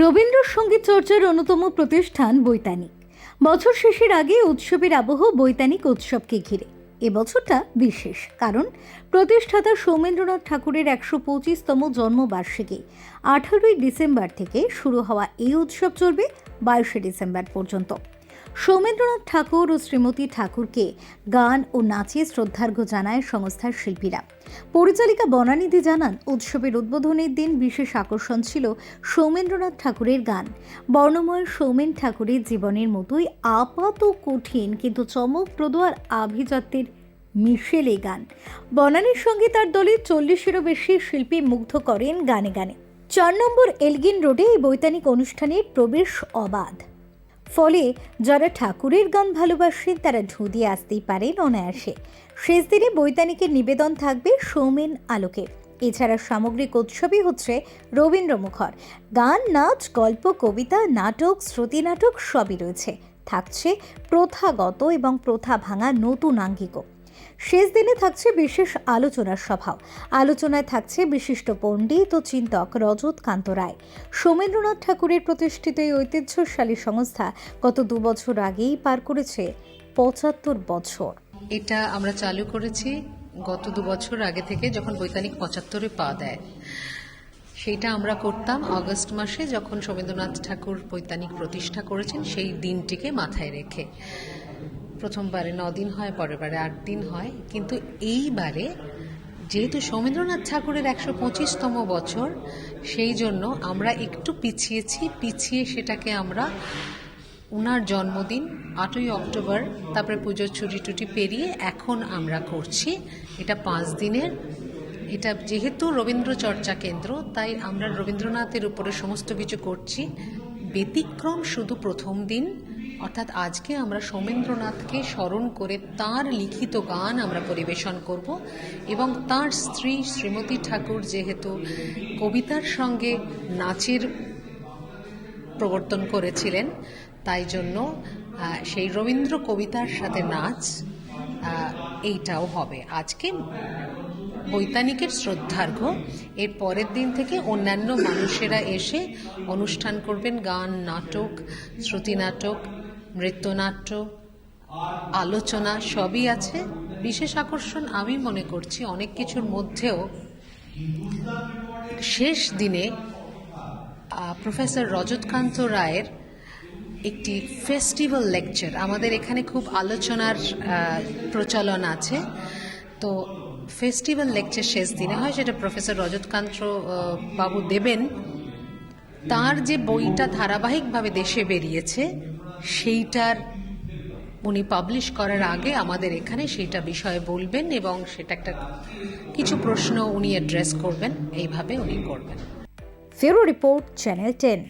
রবীন্দ্রসঙ্গীত চর্চার অন্যতম প্রতিষ্ঠান বৈতানিক। বছর শেষের আগে উৎসবের আবহ বৈতানিক উৎসবকে ঘিরে। এবছরটা বিশেষ, কারণ প্রতিষ্ঠাতা সৌমেন্দ্রনাথ ঠাকুরের একশো পঁচিশতম জন্মবার্ষিকী আঠারোই ডিসেম্বর থেকে শুরু হওয়া এই উৎসব চলবে বাইশে ডিসেম্বর পর্যন্ত। সৌমেন্দ্রনাথ ঠাকুর ও শ্রীমতী ঠাকুরকে গান ও নাচে শ্রদ্ধার্ঘ্য জানায় সংস্থার শিল্পীরা। পরিচালিকা বনানিধি জানান, উৎসবের উদ্বোধনের দিন বিশেষ আকর্ষণ ছিল সৌমেন্দ্রনাথ ঠাকুরের গান। বর্ণময় সৌমেন ঠাকুরের জীবনের মতোই আপাত কঠিন কিন্তু চমকপ্রদ আর আভিজাত্যের মিশেল গান। বনানীর সঙ্গে তার দলে চল্লিশেরও বেশি শিল্পী মুগ্ধ করেন গানে গানে। চার নম্বর এলগিন রোডে এই বৈতানিক অনুষ্ঠানের প্রবেশ অবাধ। ফলে যারা ঠাকুরের গান ভালোবাসেন তারা ঢুঁদিয়ে আসতেই পারেন অনায়াসে। শেষ দিনে বৈতানিকের নিবেদন থাকবে সৌমেন আলোকের এছাড়া সামগ্রিক উৎসবই হচ্ছে রবীন্দ্রমুখর গান, নাচ, গল্প, কবিতা, নাটক, শ্রুতি নাটক সবই রয়েছে। থাকছে প্রথাগত এবং প্রথা ভাঙা নতুন আঙ্গিকও। শেষ দিনে থাকছে বিশেষ আলোচনার সভাও আলোচনায় থাকছে বিশিষ্ট পণ্ডিত ও চিন্তক রজত কান্ত রায়। সৌমেন্দ্রনাথ ঠাকুরের প্রতিষ্ঠিত এই ঐতিহ্যশালী সংস্থা গত দু বছর আগেই পার করেছে পঁচাত্তর বছর। এটা আমরা চালু করেছি গত দু বছর আগে থেকে যখন বৈতানিক পঁচাত্তরে পা দেয়। সেইটা আমরা করতাম অগস্ট মাসে যখন সৌমেন্দ্রনাথ ঠাকুর বৈতানিক প্রতিষ্ঠা করেছেন, সেই দিনটিকে মাথায় রেখে। প্রথমবারে দিন হয় পরের বারে আট দিন হয়। কিন্তু এইবারে যেহেতু সৌমেন্দ্রনাথ ঠাকুরের একশো পঁচিশতম বছর, সেই জন্য আমরা একটু পিছিয়েছি। পিছিয়ে সেটাকে আমরা ওনার জন্মদিন, আটই অক্টোবর, তারপরে পুজোর ছুটি টুটি পেরিয়ে এখন আমরা করছি। এটা পাঁচ দিনের। এটা যেহেতু রবীন্দ্র চর্চা কেন্দ্র, তাই আমরা রবীন্দ্রনাথের উপরে সমস্ত কিছু করছি। ব্যতিক্রম শুধু প্রথম দিন অর্থাৎ আজকে আমরা সৌমেন্দ্রনাথকে স্মরণ করে তার লিখিত গান আমরা পরিবেশন করব এবং তার স্ত্রী শ্রীমতী ঠাকুর যেহেতু কবিতার সঙ্গে নাচের প্রবর্তন করেছিলেন, তাই জন্য সেই রবীন্দ্র কবিতার সাথে নাচ এইটাও হবে। আজকে বৈতানিকের শ্রদ্ধার্ঘ্য এর পরের দিন থেকে অন্যান্য মানুষেরা এসে অনুষ্ঠান করবেন গান, নাটক শ্রুতি নাটক নৃত্যনাট্য, আলোচনা সবই আছে। বিশেষ আকর্ষণ আমি মনে করছি অনেক কিছুর মধ্যেও। শেষ দিনে প্রফেসর রজতকান্ত রায়ের একটি ফেস্টিভ্যাল লেকচার, আমাদের এখানে খুব আলোচনার প্রচলন আছে। তো ফেস্টিভ্যাল লেকচার শেষ দিনে হয়, সেটা প্রফেসর রজতকান্ত বাবু দেবেন। তার যে বইটা ধারাবাহিকভাবে দেশে বেরিয়েছে সেইটার উনি পাবলিশ করার আগে আমাদের এখানে সেইটা বিষয়ে বলবেন এবং সেটা একটা কিছু প্রশ্ন উনি অ্যাড্রেস করবেন, এইভাবে উনি করবেন। ফেরো রিপোর্ট চ্যানেল টেন।